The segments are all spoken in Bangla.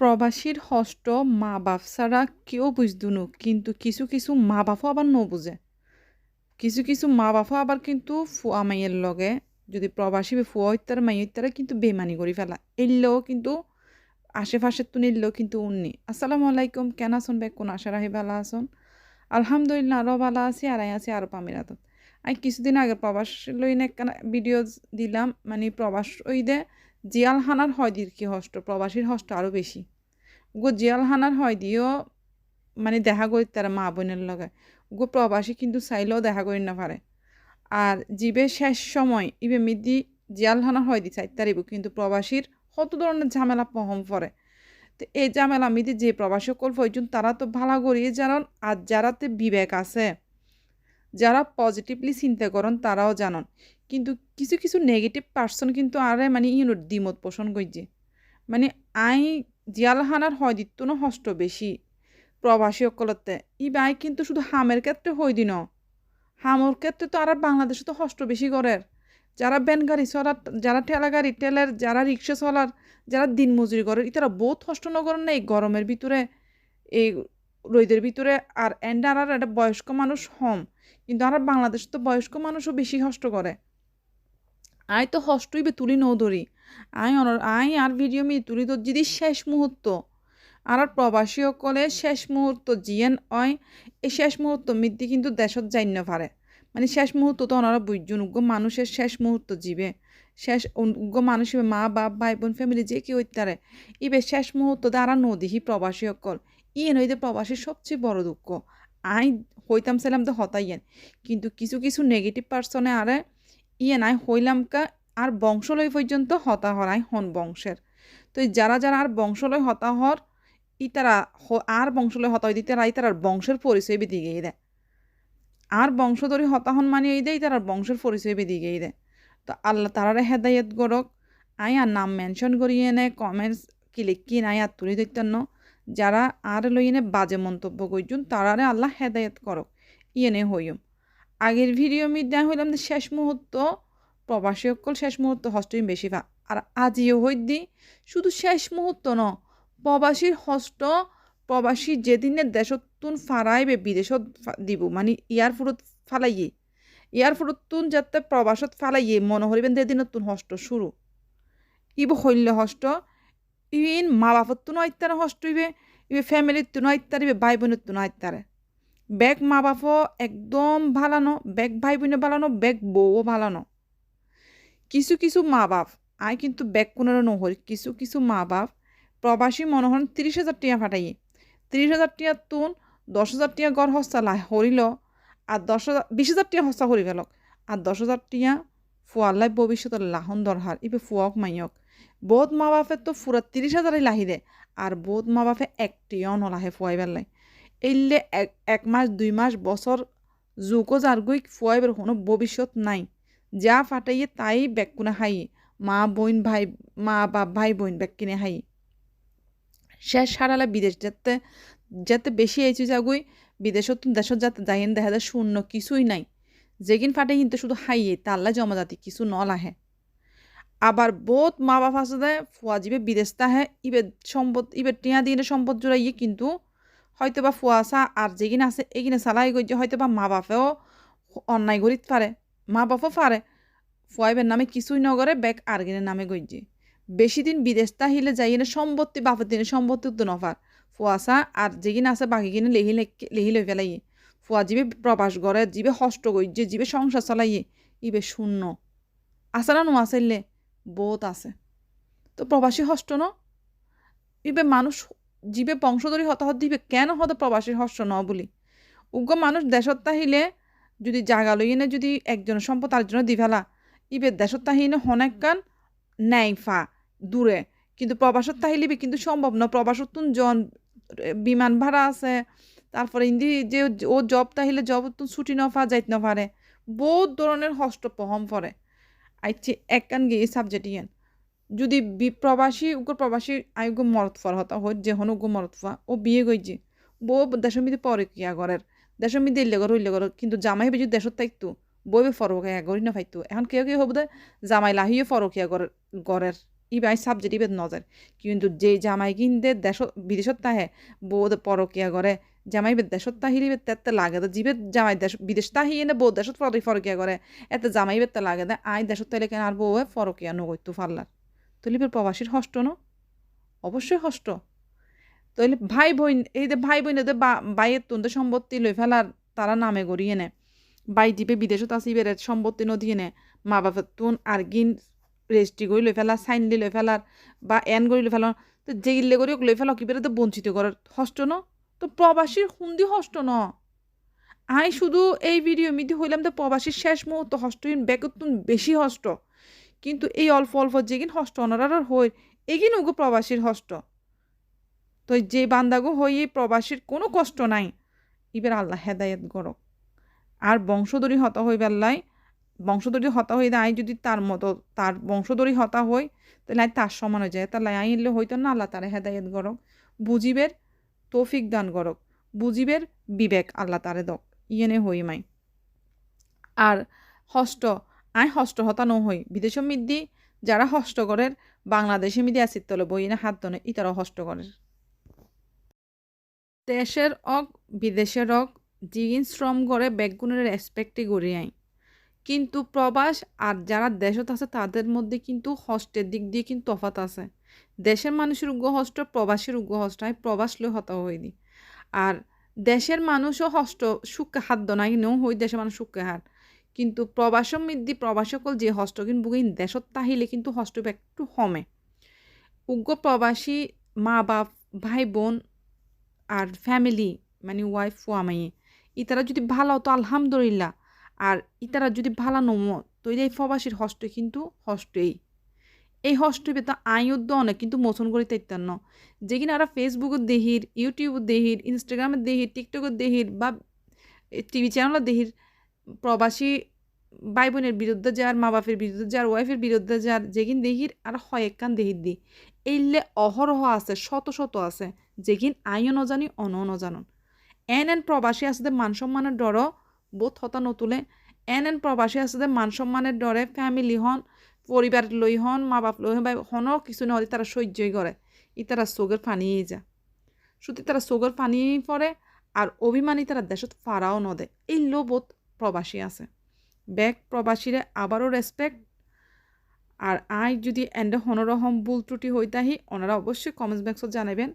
প্রবাসীর হষ্ট মা বাপ ছাড়া কেউ বুঝদুনু কিন্তু কিছু কিছু মা বাপও আবার ন বুঝে। কিছু কিছু মা বাপও আবার কিন্তু ফুয়া মাইয়ের লগে, যদি প্রবাসী ফুয়া হইতার মাই হইতারা কিন্তু বেমানি করে ফেলা। এলেও কিন্তু আশেপাশের তো নিলেও কিন্তু উন্নি আসসালামু আলাইকুম, কেন আসুন বে? কোন আশা রাহি ভালো আসুন আলহামদুলিল্লাহ আরও ভালো আছি, আর আছি আরও পামিরাত আমি কিছুদিন আগে প্রবাস লইনে একটা ভিডিও দিলাম মানে প্রবাস ওই দে জিয়াল হানার হয় কি হষ্ট? প্রবাসীর হষ্ট আরও বেশি। গো জিয়াল হানার হয় দিও মানে দেখা করি তারা মা বোনের লগে। গো প্রবাসী কিন্তু চাইলেও দেখা করি না পারে। আর জীবে শেষ সময়, ইবে মিদি জিয়াল হানার হয় দি চাই তারিব কিন্তু প্রবাসীর কত ধরনের ঝামেলা পহম পড়ে তো এই ঝামেলা মিদি যে প্রবাসী সকল হইছুন তারা তো ভালো করিয়ে জানান, আর যারাতে বিবেক আছে। যারা পজিটিভলি চিন্তা করেন তারাও জানন। কিন্তু কিছু কিছু নেগেটিভ পার্সন কিন্তু আরে মানে ইউনোর দ্বিমত পোষণ করছে মানে আই জিয়ালহানার হয় দিত না হষ্ট বেশি প্রবাসী সকলতে ই বাই কিন্তু শুধু হামের ক্ষেত্রে হই দিন হামর ক্ষেত্রে তো আর বাংলাদেশে তো হষ্ট বেশি করের। যারা ব্যান গাড়ি চলার, যারা ঠেলা গাড়ি টেলার যারা রিক্সা চলার, যারা দিন মজুরি করে তারা বহুত কষ্ট নগর না এই গরমের ভিতরে। এই রোদের ভিতরে, আর এন্ডার আর একটা বয়স্ক মানুষ হম কিন্তু আর বাংলাদেশ তো বয়স্ক মানুষও বেশি কষ্ট করে। আয় তো হষ্টই বে তুলি নৌ ধরি। আয় অনর আয় আর ভিডিও মি তুলি তো যদি শেষ মুহূর্ত। আর প্রবাসী সকলে শেষ মুহূর্ত জিয়েন অয়, এই শেষ মুহূর্ত মিদ্দি কিন্তু দেশত যাই না পারে। মানে শেষ মুহূর্ত তো ওনারা বুঝছেন উগ্র মানুষের শেষ মুহূর্ত জীবে। শেষ উগ্র মানুষ মা, বাপ, ভাই, বোন ফ্যামিলি যে কেউ ইত্যারে ইবে শেষ মুহূর্ত দ্বারা নদীহি প্রবাসী সকল। ইয়ে নইতে প্রবাসীর সবচেয়ে বড় দুঃখ। আই হইতাম ছিলাম তো হতাইয়েন কিন্তু কিছু কিছু নেগেটিভ পার্সনে আরে ইয়ে নাই হইলাম কা আর বংশলয় পর্যন্ত হতাহর আই হন বংশের। তো যারা যারা আর বংশলয় হতা হতাহর ইতারা আর বংশলয় হতাই দিতে রাই তার বংশের পরিচয় বেদি গিয়ে দেয়। আর বংশধরী হতাহন মানি এই দেয় তার বংশের পরিচয় বেদি গিয়ে দেয়। তো আল্লাহ তারারে হেদায়ত গরক আই আর নাম মেনশন করিয়ে নে কমেন্টস কি লিখি নাই আর তুলি দিতেন যারা আর লইনে বাজে মন্তব্য করছুন তারারে আল্লাহ হেদায়ত করক। ইয়েনে হইম আগের ভিডিও মি দেয়া হইলাম যে শেষ মুহূর্ত, প্রবাসী সকল শেষ মুহূর্ত হস্টই বেশি ভা আর আজিও হই দি শুধু শেষ মুহূর্ত ন, প্রবাসীর হস্ত প্রবাসী যেদিনে দেশতুন ফারাইবে, বিদেশত দিব মানে এয়ারপোর্টত ফালাইয়ে। এয়ারপোর্টতুন যাতে প্রবাসত ফালাইয়ে মনে হরিবেন দেদিনতুন হস্ত শুরু। ইব হইলে হস্ত ইন মা বাপত তো নয়তারে হস্ত ইবে ইবে ফ্যামিলির তো নয়তারে ভাই বোনের তো নয়তারে বেগ মা বাপও একদম ভালানো বেগ ভাই বোনে ভালানো বেগ বউও ভালানো। কিছু কিছু মা বাপ আই কিন্তু বেগ কোনের নহরি, কিছু কিছু মা বাপ প্রবাসী মনে হন তিরিশ হাজার টিয়া ফাটাইয়ে। তিরিশ হাজার টিয়া তুন, দশ হাজার টিয়া গড় হস্তা হরিল, আর দশ হাজার, বিশ হাজার টিয়া হস্তা হরি গেলক আর দশ হাজার টিয়া ফুয়াল্লাই ভবিষ্যতের লাহন দরহার ইবে ফুয়ক মাইয়ক। বহুত মা বাপে তো ফুরা তিরিশ হাজারই লাহি দে, আর বহুত মা বাপে একটিও নলাহে ফুয়াই বেলাই এইলে এক এক মাস, দুই মাস, বছর জুকো জারগুই ফুয়াইবার কোনো ভবিষ্যৎ নাই। যা ফাটাইয়ে তাই ব্যাগ কোনে হাই, মা বোন ভাই, মা বাপ ভাই বোন ব্যাগ কিনে হাই। শেষ সারালে বিদেশ যেতে যেতে বেশি আইছি যাগুই বিদেশত দেশত যাতে যাইন দেখা যায় শূন্য কিছুই নাই। যেগিন ফাটে কিন্তু শুধু হাইয়ে তাল্লা জমা জাতি কিছু নলাহে আবার বহুত মা বাপ আছে দে ফুয়া জিবে বিদেশ তাহে, ইবে সম্পদ, ইবে টিয়া দিয়ে সম্পদ জোড়াইয়ে কিন্তু হয়তো বা ফুয়াশা আর যেগিন আছে, এগিনে চালাই গজ্য হয়তো বা মা বাপেও অন্যায় করিত পারে, মা বাপও পারে। ফুয়াইবের নামে কিছুই নগরে ব্যাগ আরগিনের নামে গজ্যে বেশি দিন বিদেশ তাহিলে যাইনে সম্পত্তি, বাপের দিনে সম্পত্তি তো নফার ফুয়াশা আর যেগিন আছে বাকি লেহি লেহি লই ফেলাইয়ে। ফুয়া জিবে প্রবাস গড়ে, জিবে হষ্ট গজ্যে জিবে সংসার চালাইয়ে ইবে শূন্য। আছে না আসলে বহুত আছে। তো প্রবাসী হষ্ট ন? ইবে মানুষ জীবে বংশধরী হতাহত দিবে কেন হতে প্রবাসীর হস্য ন বলি? উগ্র মানুষ দেশত তাহিলে যদি জাগা লইনে যদি একজন সম্পদ আরেকজনের দি ফেলা, ইবে দেশত তাহিনে হনেক কান নেই ফা, দূরে। কিন্তু প্রবাসত তাহিলিবে কিন্তু সম্ভব ন। প্রবাসত জন বিমান ভাড়া আছে তারপরে ইন্দি যে ও জব তাহিলে জব তো ছুটি নফা যাইত নফারে বহুত ধরনের হস্ত পহম পরে। আইছে এক কান গিয়ে সাবজেক্ট ইয়ান। যদি প্রবাসী উগ্র প্রবাসী আয়োগ্য মরত ফর হতা হয় যে হন উগ্র মরত ফা ও বিয়ে গইছে বউ দেশের মধ্যে পরে কিয়া ঘরের দেশের মধ্যে ইলে ঘর হইলে ঘর কিন্তু জামাই বেজি দেশত থাকতো বইবে ফরকিয়া গড়ি না ফাইতো। এখন কেউ কেউ হব দে জামাই লাহিয়ে ফরকিয়া ঘরের ঘরের ইবাই সাবজেক্ট ইবেদ নজর। কিন্তু যে জামাই কিনতে দেশ বিদেশত তাহে, বউ পরকিয়া করে জামাই দেশত তাহিলি বেদ তেতে লাগে তো জিবে জামাই দেশ, বিদেশ তাহি এনে বউ দেশত ফর ফরকিয়া করে। এতে জামাই বেদ লাগে দে, আই দেশত তাইলে কেন আর বউয়ে ফরকিয়া নগৈতু ফাল্লার। তলিবের প্রবাসীর হষ্ট ন? অবশ্যই হষ্ট। তাহলে ভাই বোন, এই যে ভাই বোন এদের বাইয়ের তুনতে সম্পত্তি লই ফেলার তারা নামে গড়িয়ে নে। বাই দ্বীপে বিদেশত আসি বেড়ে সম্পত্তি নদীয়ে নে। মা বাপের তুন আর গিন রেজিস্ট্রি করে লই ফেলার, সাইন দি লই ফেলার বা এন করে লই ফেলার, তো যে ইল্লে করে লই ফেলা কি বেড়ে তো বঞ্চিত করার হষ্ট ন? তো প্রবাসীর হুন্দি হষ্ট ন। আই শুধু এই ভিডিও মিদি হইলাম তো প্রবাসীর শেষ মুহূর্ত হষ্টহীন ব্যাকতুন বেশি হষ্ট। কিন্তু এই অল্প অল্প যেগিন হষ্ট, অনারার হই, এগিন ওগো প্রবাসীর হষ্ট। তো যে বান্দাগো হই এই প্রবাসীর কোনো কষ্ট নাই ইবের আল্লাহ হেদায়েত গরক আর বংশধরী হতা হই বেল্লাই বংশধরী হতা হই আই যদি তার মতো, তার বংশধরী হতা হই, তাহলে তার সমান হয়ে যায়। তাহলে আই ইল্লে হইতো না, আল্লাহ তারে হেদায়েত গরক বুঝিবের তৌফিক দান গরক বুঝিবের বিবেক আল্লাহ তারে দক। ইয়েনে হই মাই। আর হষ্ট, আই হষ্ট হতা হই। বিদেশ মিদ্দি যারা হষ্ট করের, বাংলাদেশে মিদি আসিত তলে বই না হাত দনে ইতারা হষ্ট করের। দেশের অক বিদেশের অক জিগিন শ্রম করে বেগুনের রেসপেক্টে গড়ি আই। কিন্তু প্রবাস আর যারা দেশত আছে তাদের মধ্যে কিন্তু হস্টের দিক দিয়ে কিন্তু তফাত আছে। দেশের মানুষের উগ্র হষ্ট প্রবাসীর উগ্র হষ্ট আমি প্রবাস লই হতা হইনি। আর দেশের মানুষও হষ্ট সুখে হাত দনাই নেও হই দেশের মানুষ সুখে হাত। কিন্তু প্রবাসম মিদ্দি প্রবাসকল যে হস্তকিন বুগিন দেশত তাহিলে কিন্তু হস্ত একটু হমে। উগ্র প্রবাসী মা বাপ ভাই বোন আর ফ্যামিলি মানে ওয়াইফ ফুয়ামাইয়ে ইতারা যদি ভালো তো আলহামদুলিল্লাহ। আর ইতারা যদি ভালো নমো, তো এই প্রবাসীর হস্ত কিন্তু হস্তই। এই হস্ত তো আইউদ্দ অনেক কিন্তু মোচন করি তাইতার ন। যে কিনা ওরা ফেসবুকত দেহির ইউটিউবত দেহির ইনস্টাগ্রামে দেহির টিকটকত দেহির, বা টিভি চ্যানেলত দেহির প্রবাসী ভাই বোনের বিরুদ্ধে যার মা বাপের বিরুদ্ধে যার ওয়াইফের বিরুদ্ধে যার যেগিন দেহির আর হয়েকান দেহির দি। এইলে অহরহ আছে, শত শত আছে যেগিন আইও নজানি অন নজানন। এন এন প্রবাসী আছে মান সম্মানের ডর বোধ হতা নতুলে। এন এন প্রবাসী আছে মান সম্মানের ডরে ফ্যামিলি হন পরিবার লই হন মা বাপ লই হন বা হন, কিছু নহলে তারা সহ্যই করে। ই তারা চোখের পানিয়ে যা শুধু তারা চোখের পানি পড়ে আর অভিমানী তারা দেশত ফারাও নদে এই লোবোধ প্রবাসী আছে। ব্যাগ প্রবাসীরে আবারও রেসপেক্ট আর আই যদি এন্ডে হনরহম ভুল ত্রুটি হইতাহি, ওনারা অবশ্যই কমেন্টস বক্সত জানাবেন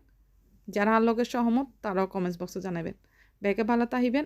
যারা আলোকের সহমত, তারাও কমেন্টস বক্সে জানাবেন ব্যাকে ভালো তাহিবেন